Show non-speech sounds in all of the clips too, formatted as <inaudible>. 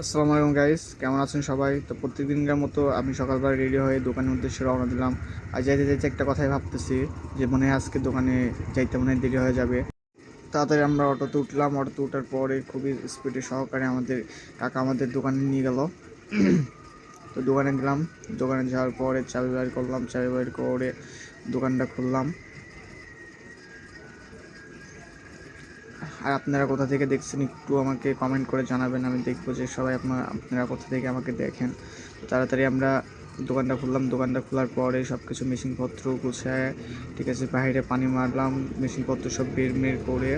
আসসালামু আলাইকুম গাইস কেমন আছেন সবাই? তো প্রত্যেকদিনকার মতো আমি সকালবেলা রেডি হয়ে দোকানের উদ্দেশ্যে রওনা দিলাম। আর যাইতে যাইতে একটা কথাই ভাবতেছি, যে মনে হয় আজকে দোকানে যাইতে মনে হয় দেরি হয়ে যাবে। তাড়াতাড়ি আমরা অটোতে উঠলাম। অটোতে ওঠার পরে খুবই স্পিডে সহকারে আমাদের কাকা আমাদের দোকানে নিয়ে গেল। তো দোকানে গেলাম। দোকানে যাওয়ার পরে চাবি বাইর করলাম। চাবি বাইর করে দোকানটা খুললাম। আর আপনারা কোথা থেকে দেখছেন একটু আমাকে কমেন্ট করে জানাবেন, আমি দেখব যে সবাই আপনার, আপনারা কোথা থেকে আমাকে দেখেন। তাড়াতাড়ি আমরা দোকানটা খুললাম, দোকানটা খোলার পরে সব কিছু মেশিনপত্র গুছায়, ঠিক আছে, বাইরে পানি মারলাম, মেশিনপত্র সব বের মের করে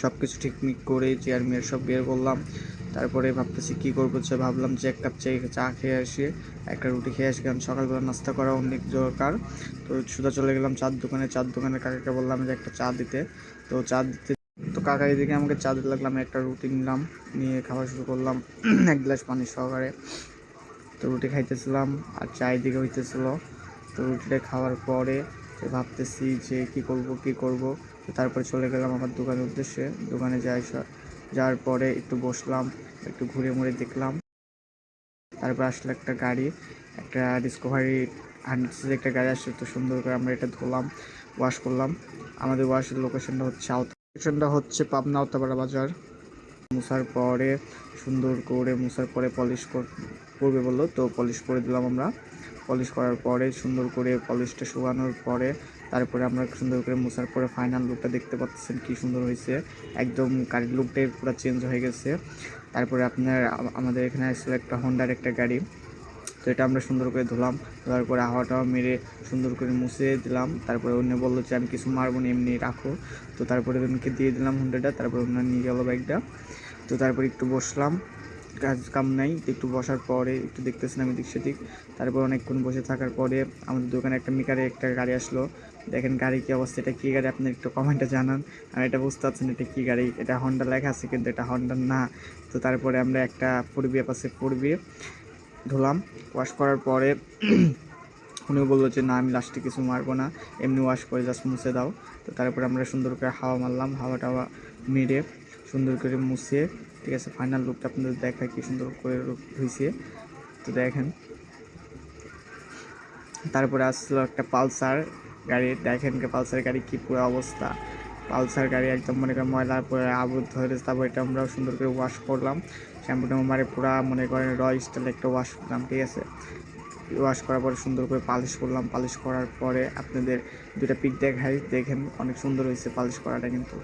সব কিছু ঠিকমিক করে চেয়ার মেয়ের সব বের করলাম। তারপরে ভাবতেছি কী করব, যে ভাবলাম যে এক কাপ চা খেয়ে আসি, একটা রুটি খেয়ে আসি, কারণ সকালবেলা নাস্তা করা অনেক দরকার। তো সুদা চলে গেলাম চার দোকানে চার দোকানে কাকাকে বললাম যে একটা চা দিতে। তো চা দিতে, তো কাকা এদিকে আমাকে চা দিতে লাগলাম একটা রুটি নিলাম, নিয়ে খাওয়া শুরু করলাম, <clears throat> এক গ্লাস পানি সহকারে। তো রুটি খাইতেছিলাম, আর চা এদিকে হইতেছিল। তো রুটিটা খাওয়ার পরে ভাবতেছি যে কি করব কি করব। তারপরে চলে গেলাম আমার দোকানের উদ্দেশ্যে। দোকানে যাই, যাওয়ার পরে একটু বসলাম। একটু ঘুরে মুড়ে দেখলাম। তারপর আসলো একটা গাড়ি, একটা ডিসকভারি হান্ড্রেড একটা গাড়ি আসছে, তো সুন্দর করে আমরা এটা ধুলাম ওয়াশ করলাম। আমাদের ওয়াশের লোকেশনটা হচ্ছে আওতা লোকেশনটা হচ্ছে পাবনা আওতাপাড়া বাজার। মুছার পরে, সুন্দর করে মুছার পরে পলিশ করবে বলল, তো পলিশ করে দিলাম আমরা। পলিশ করার পরে, সুন্দর করে পলিশটা শুকানোর পরে তারপরে আমরা সুন্দর করে মোছার পরে ফাইনাল লুকটা দেখতে পাচ্ছেন কি সুন্দর হয়েছে। একদম গাড়ির লুকটাই পুরো চেঞ্জ হয়ে গেছে। তারপরে আপনার আমাদের এখানে আসলে একটা হন্ডার একটা গাড়ি। তো এটা আমরা সুন্দর করে ধুলাম। ধোয়ার পরে হাওয়াটাও মেরে সুন্দর করে মুছে দিলাম। তারপরে অন্য বলল যে, আমি কিছু মারবো না, এমনি রাখো। তো তারপরে ওনাকে দিয়ে দিলাম হোন্ডাটা তারপরে ওনার নিয়ে গেলো বাইকটা তো তারপরে একটু বসলাম। কাজ কাম নাই, একটু বসার পরে একটু দেখতেছিলাম এদিক সেদিক। তারপর অনেকক্ষণ বসে থাকার পরে আমাদের দোকানে একটা মিকারে একটা গাড়ি আসলো। দেখেন গাড়ি কী অবস্থা, এটা কী গাড়ি? আপনি একটু কমেন্টে জানান। আর এটা বুঝতে পারছেন এটা কী গাড়ি? এটা হন্ডা লেখা আছে, কিন্তু এটা হন্ডা না। তো তারপরে আমরা একটা পূর্বী পাশে পূর্বী ধুলাম। ওয়াশ করার পরে <clears throat> উনি বলল যে, না, আমি লাস্টে কিছু মারবো না। এমনি ওয়াশ করে জাস্ট মুছে দাও। তো তারপরে আমরা সুন্দর করে হাওয়া মারলাম হাওয়া টাওয়া মেরে সুন্দর করে মুছে ঠিক আছে ফাইনাল লুকটা আপনাদের দেখায় কি সুন্দর করে হয়েছে। তো দেখেন। তারপরে আসলো একটা পালসার গাড়ি, দেখেন কে পালসার গাড়ি কি পুরো অবস্থা। পালসার গাড়ি একদম মনে করেন ময়লার পরে আবদ্ধ হয়ে গেছে তারপর এটা আমরা সুন্দর করে ওয়াশ করলাম। শ্যাম্পুটা মারে পুরা মনে করেন র স্টাইল একটা ওয়াশ করলাম, ঠিক আছে। ওয়াশ করার পরে সুন্দর করে পালিশ করলাম পালিশ করার পরে আপনাদের দুটা পিক দেখাই, দেখেন অনেক সুন্দর হয়েছে পালিশ করাটা কিন্তু।